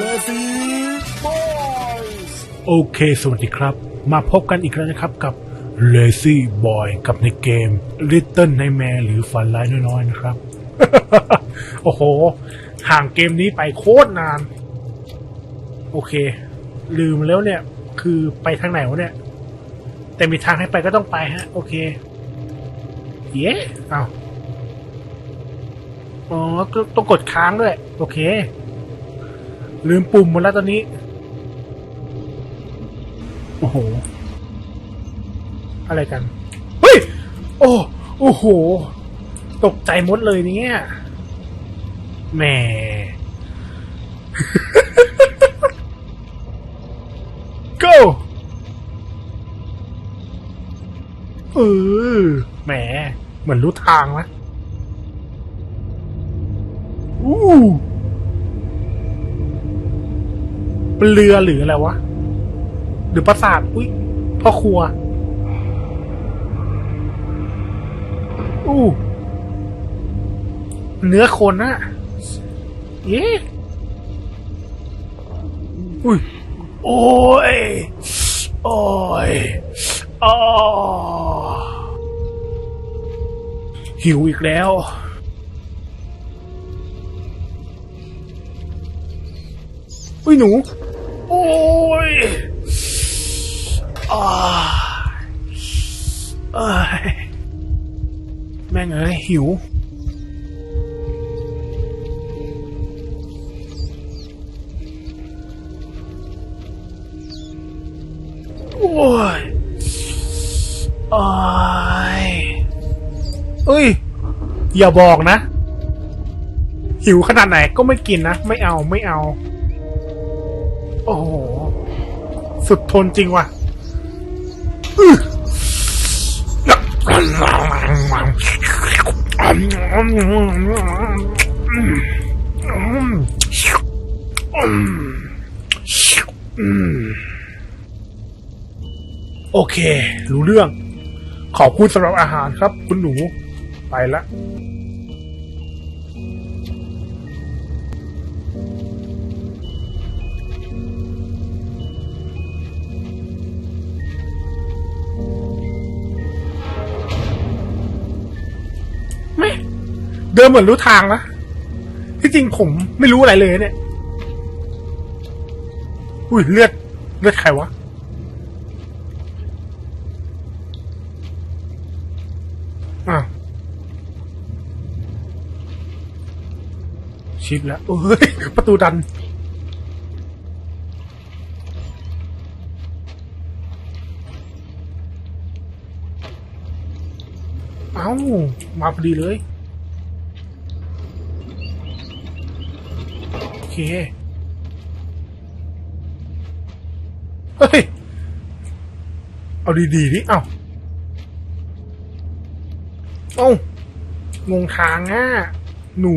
ลซีบอยส์โอเค สวัสดีครับ มาพบกันอีกแล้วนะครับกับ Lazy Boy กับในเกม Little Nightmare หรือฝันร้ายน้อยๆนะครับ โอ้โห ห่างเกมนี้ไปโคตรนาน โอเค ลืมแล้วเนี่ย คือไปทางไหนวะเนี่ย แต่มีทางให้ไปก็ต้องไปฮะ โอเค เย้อ้าวอ๋อก็ต้องกดค้างด้วย โอเค ลืมปุ่มหมดแล้วตอนนี้ โอ้โห อะไรกัน เฮ้ย โอ้โอ้โห ตกใจหมดเลยเนี่ยแหม go เออแหม เหมือนรู้ทางนะอู้ เรือหรืออะไรวะ หรือปราสาท อุ้ยพ่อครัว อู้เนื้อคนนะเย้อุ้ย โอ้ย โอ้ยอ๋อหิวอีกแล้วอุ้ยหนู แม่งเอ้ยหิว โอ้ยโอ้ยเอ้ย อย่าบอกนะ หิวขนาดไหนก็ไม่กินนะ ไม่เอาไม่เอา โอ้โห สุดทนจริงว่ะโอเค รู้เรื่อง ขอบคุณสำหรับอาหารครับ คุณหนู ไปละ เดินเหมือนรู้ทางนะที่จริงผมไม่รู้อะไรเลยเนี่ย อุ้ยเลือดเลือดใครวะ อ้าวชิปแล้วเอ้ย ประตูดัน เอ้า มาพอดีเลย โอ เคเฮ้ย เอาดีๆดิเอ้าเอ้างงทางอะ หนู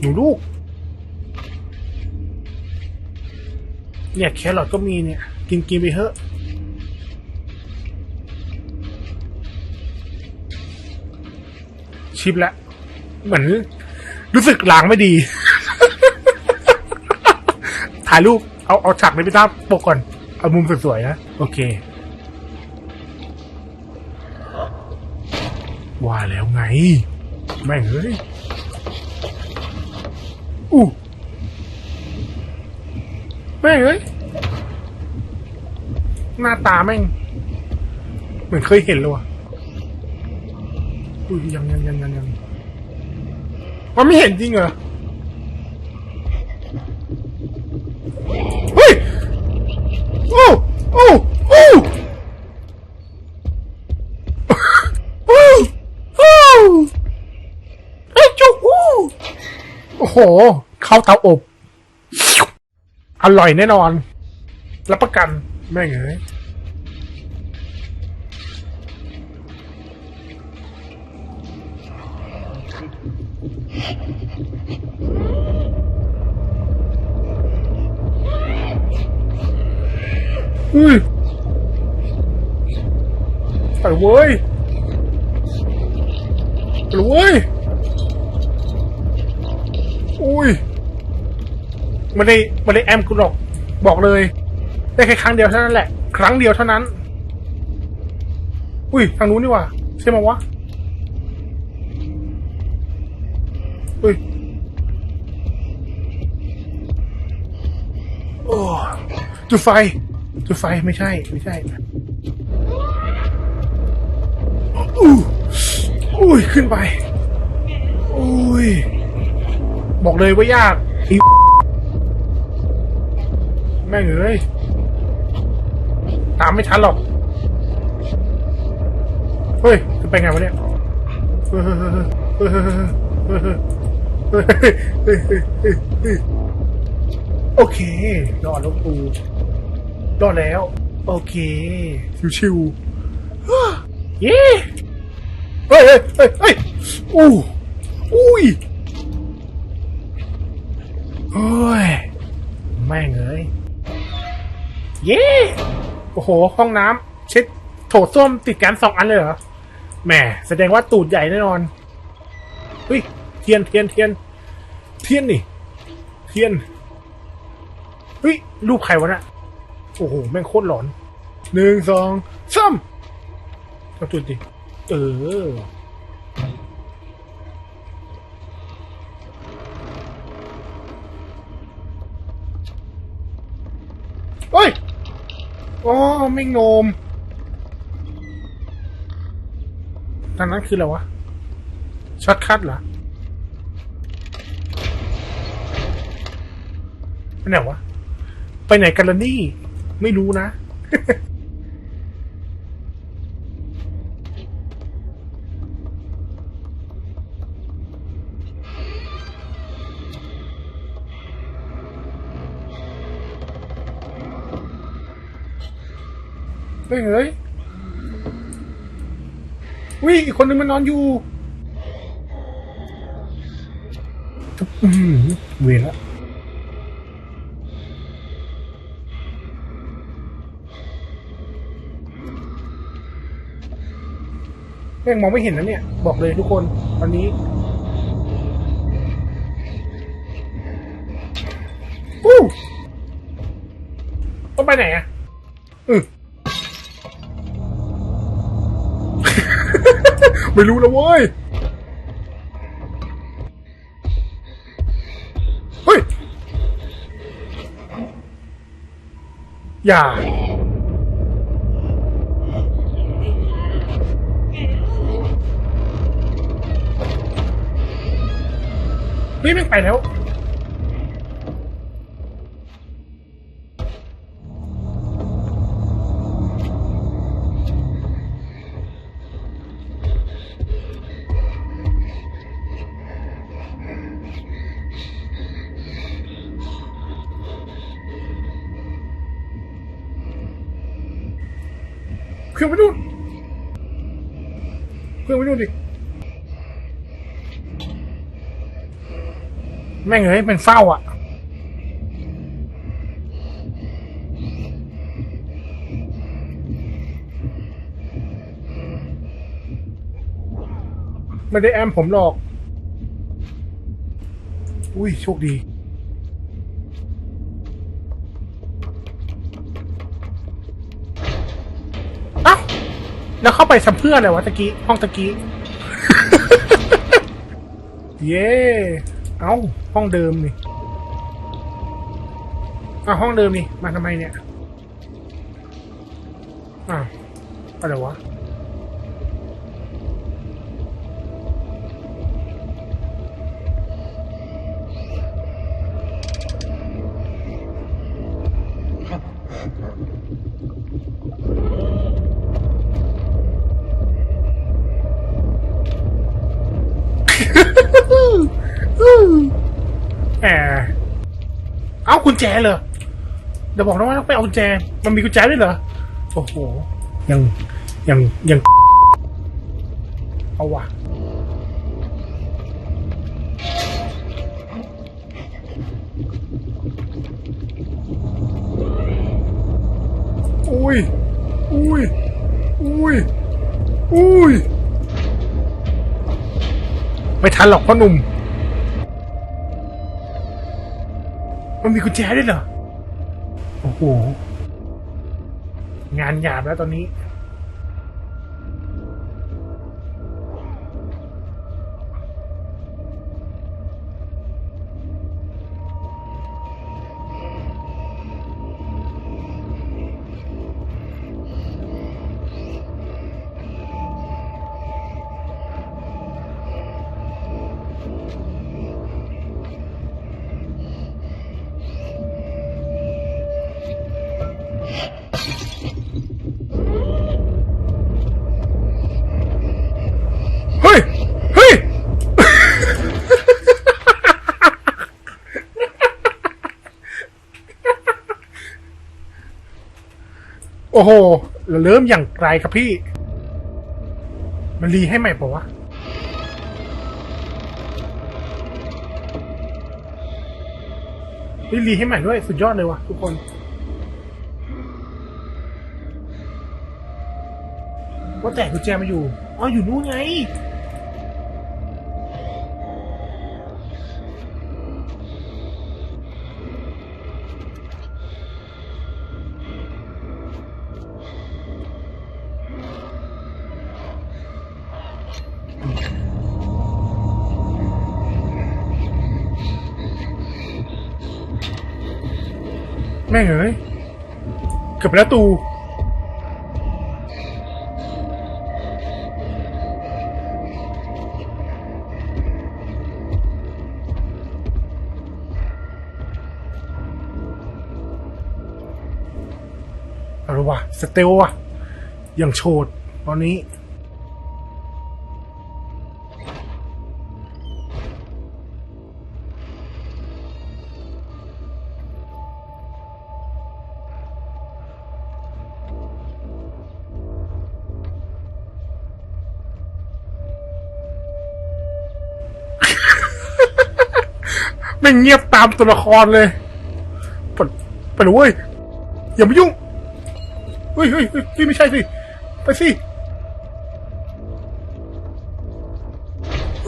หนูลูก เนี่ยแครอทก็มีเนี่ย กินกินไปเถอะชิปแล้วเหมือนรู้สึกล้างไม่ดีายรูปเอาเอาฉากในพิธาปกก่อน เอามุมสวยๆนะ โอเค ว่าแล้วไง แม่งเฮ้ยอู้แม่งเฮ้ย หน้าตาแม่ง เหมือนเคยเห็นเลยว่ะอุ้ยยังยังยังยังยังมันไม่เห็นจริงเหรอ เฮ้ย โอ้โอ้โอ้โอ้โอ้เอ้ยจุ๊อู้โอ้โหเข้าเตาอบ อร่อยแน่นอน รับประกันแม่งเอ้ยอุ้ยไปเว้ยไปเว้ย อุ้ยโไม่ได้ไม่ได้แอมกูหรอก บอกเลย ได้แค่ครั้งเดียวเท่านั้นแหละ ครั้งเดียวเท่านั้น อุ้ยทางนู้นนี่ว่าใช่ไหมวะอุ้ยโอ้จุดไฟ จุดไฟไม่ใช่ ไม่ใช่อู้อุ้ย ขึ้นไปอุ้ย บอกเลยว่ายากอีแม่เอ้ยตามไม่ทันหรอก เฮ้ยจะไปไงวะเนี่ยโอเครอดล้วกูรอดแล้ว โอเค ชิวๆเย้เฮ้ยเฮ้ยเฮ้ยอู้อุ้ย เย้โอ้โห ห้องน้ำเช็ดโถส้วมติดกันสองอันเลยเหรอแหมแสดงว่าตูดใหญ่แน่นอนเฮ้ยเทียนเทียนเทียนเทียนนี่ เทียนเฮ้ยรูปใครวะน่ะโอ้โหแม่งโคตรหลอนหนึ่งสองสามเอาจุดดิเออเฮ้ย อ๋อไม่งโนมทางนั้นคืออะไรวะช็อตคัทเหรอไปไหนวะ ไปไหนกันล่ะนี่ ไม่รู้นะ เฮ้ยเฮ้ยวิอีกคนนึงมันนอนอยู่เวรละแม่งมองไม่เห็นนะเนี่ย บอกเลยทุกคนตอนนี้อู้ต้องไปไหนอะ ไม่รู้นะเว้ย เฮ้ย อย่า เฮ้ยแม่งไปแล้ว รื่องไปนู่นเครื่องไปนู่นดิแม่งเอ้ยเป็นเฝ้าอะไม่ได้แอมผมหรอก อุ้ย โชคดี เอ้า แล้วเข้าไปทำเพื่ออะไรวะตะกี้ ห้องตะกี้ เย่เอ้า ห้องเดิมนี่อ้าวห้องเดิมนี่ มาทำไมเนี่ยอ้าวอะไรวะ กุญแจเหรอเดี๋ยวบอกนะว่าต้องไปเอากุญแจ มันมีกุญแจด้วยเหรอ โอ้โห ยัง ยัง ยัง เอาว่ะอุ้ย อุ้ย อุ้ย อุ้ย ไม่ทันหรอกพ่อหนุ่ม มันมีกุญแจด้วยเหรอ โอ้โห งานหยาบแล้วตอนนี้ โอ้โห เราเริ่มอย่างไกลครับพี่ มันรีให้ใหม่ปะวะ นี่รีให้ใหม่ด้วย สุดยอดเลยวะทุกคน ว่าแต่กุญแจมาอยู่ อ๋ออยู่นู่นไง แม่งเอ้ยเกือบแล้วตูอาละวะสเตลวะอย่างโฉดตอนนี้ ไม่เงียบตามตัวละครเลยไปไปเลยเว้ยอย่ามายุ่งเฮ้ยเฮ้ยเฮ้ยไม่ใช่สิ ไปสิโ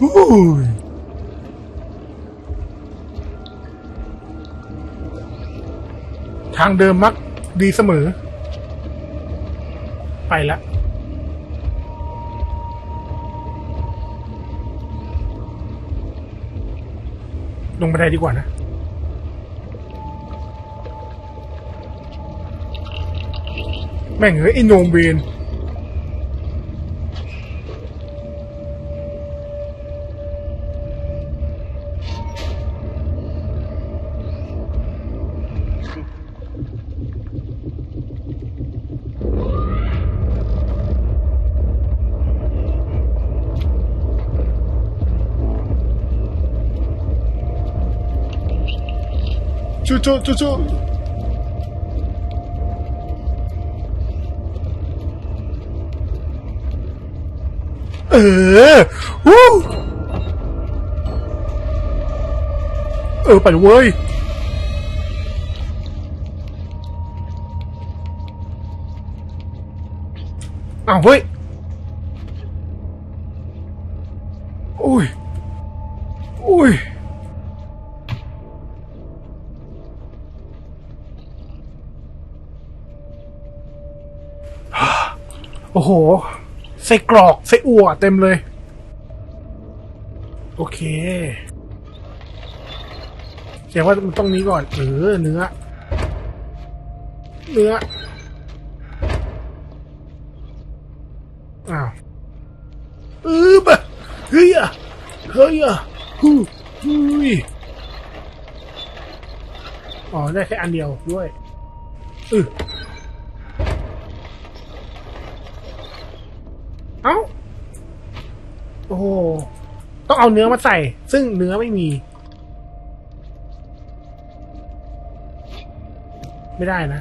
อ้ยทางเดิมมัก ดีเสมอ ไปละลงบันไดดีกว่านะแม่งเห้ยไอโนมเวน ชูชูชูชูเออวู้เออ โอ้โหใส่กรอกใส่อั่วเต็มเลย โอเคแสดงว่ามันต้องนี้ก่อนเออเนื้อ เนื้ออ้าวเออบะเฮ้ยอะเฮ้ยอะฮู้ฮู้ยอ๋อได้แค่อันเดียวด้วยเออ เอ้า โอ้โห ต้องเอาเนื้อมาใส่ ซึ่งเนื้อไม่มี ไม่ได้นะ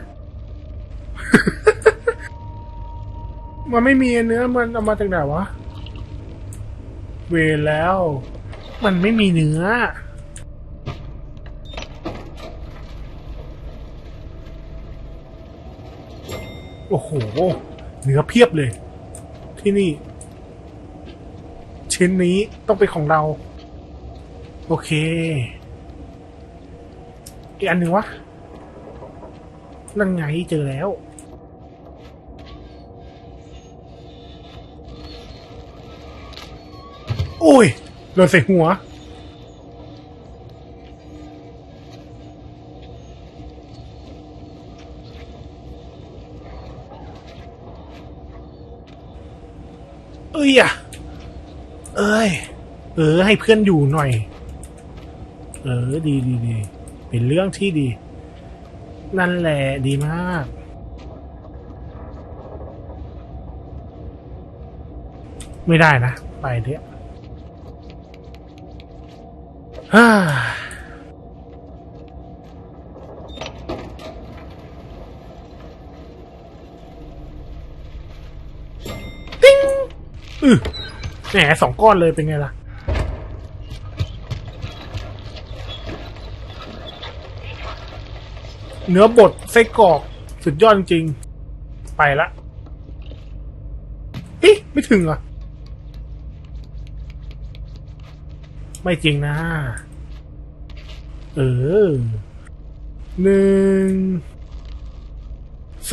มันไม่มีเนื้อมันเอามาจากไหนวะ เวรแล้ว มันไม่มีเนื้อโโอ้โห เนื้อเพียบเลย ที่นี่ ชิ้นนี้ต้องเป็นของเรา โอเค อีกอันหนึ่งวะ นั่นไงเจอแล้ว โอ้ยโดนใส่หัว เอ้ยอะเอ้ย เออ ให้เพื่อนอยู่หน่อย เออ ดีดีดีเป็นเรื่องที่ดี นั่นแหละดีมาก ไม่ได้นะ ไปเดี๋ยวฮ่าติ้ง อือแหมสองก้อนเลยเป็นไงล่ะ เนื้อบดไส้กรอกสุดยอดจริง ไปละเอ๊ะไม่ถึงเหรอะ ไม่จริงนะ เออหนึ่ง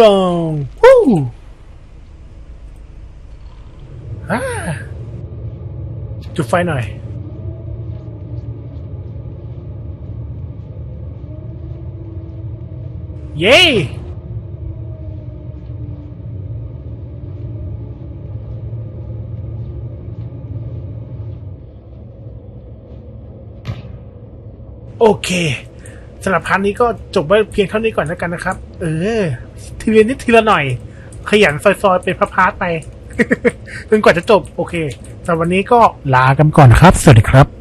สองฮู้ จุดไฟหน่อย เย้โอเคสำหรับพาร์ทนี้ก็จบไว้เพียงเท่านี้ก่อนแล้วกันนะครับ เออ ทีละนิดทีละหน่อย ขยันซอยๆ เป็นพระพาร์ทไป จนกว่าจะจบโอเคสำหรับวันนี้ก็ลากันก่อนครับ สวัสดีครับ